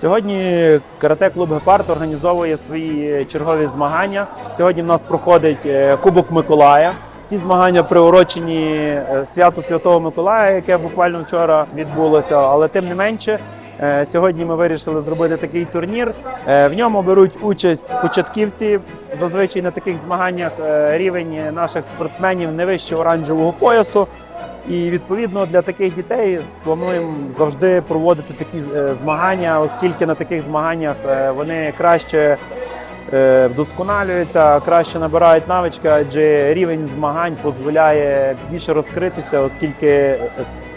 Сьогодні карате-клуб Гепард організовує свої чергові змагання. Сьогодні в нас проходить е, Кубок Миколая. Ці змагання приурочені е, святу Святого Миколая, яке буквально вчора відбулося. Але тим не менше, е, сьогодні ми вирішили зробити такий турнір. В ньому беруть участь початківці. Зазвичай на таких змаганнях рівень наших спортсменів не вище оранжевого поясу. І відповідно для таких дітей плануємо завжди проводити такі е, змагання, оскільки на таких змаганнях е, вони краще е, вдосконалюються, краще набирають навички, адже рівень змагань дозволяє більше розкритися, оскільки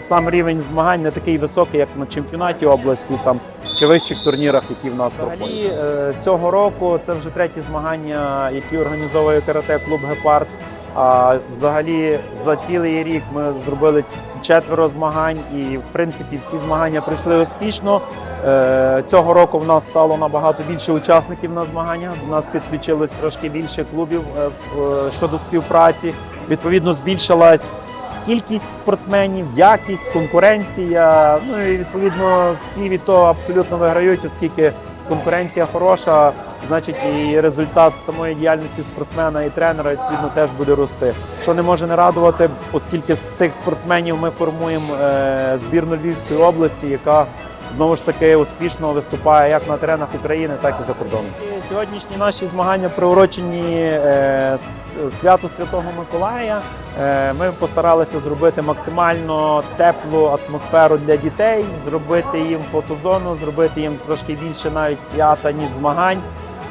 сам рівень змагань не такий високий, як на чемпіонаті області там чи вищих турнірах, які в нас проходять. Цього року це вже треті змагання, які організовує карате-клуб Гепард. А взагалі за цілий рік ми зробили четверо змагань, і в принципі всі змагання пройшли успішно. Е, Цього року в нас стало набагато більше учасників на змаганнях. До нас підключилось трошки більше клубів е, е, щодо співпраці. Відповідно, збільшилась кількість спортсменів, якість, конкуренція. Ну і відповідно всі від того абсолютно виграють, оскільки конкуренція хороша, значить і результат самої діяльності спортсмена і тренера відповідно теж буде рости. Що не може не радувати, оскільки з тих спортсменів ми формуємо е, збірну Львівської області, яка знову ж таки успішно виступає як на теренах України, так і за кордоном. Сьогоднішні наші змагання приурочені е, святу Святого Миколая. Е, Ми постаралися зробити максимально теплу атмосферу для дітей, зробити їм фотозону, зробити їм трошки більше навіть свята, ніж змагань.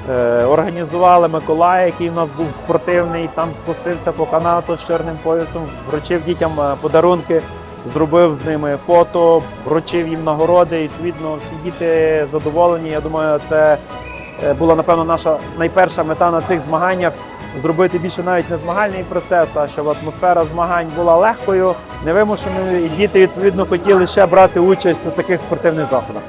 Е, Організували Миколая, який у нас був спортивний, там спустився по канату з чорним поясом, вручив дітям е, подарунки, зробив з ними фото, вручив їм нагороди. І, Відповідно, всі діти задоволені. Я думаю, це е, була напевно наша найперша мета на цих змаганнях. Зробити більше навіть не змагальний процес, а щоб атмосфера змагань була легкою, невимушеною, і діти відповідно хотіли ще брати участь у таких спортивних заходах.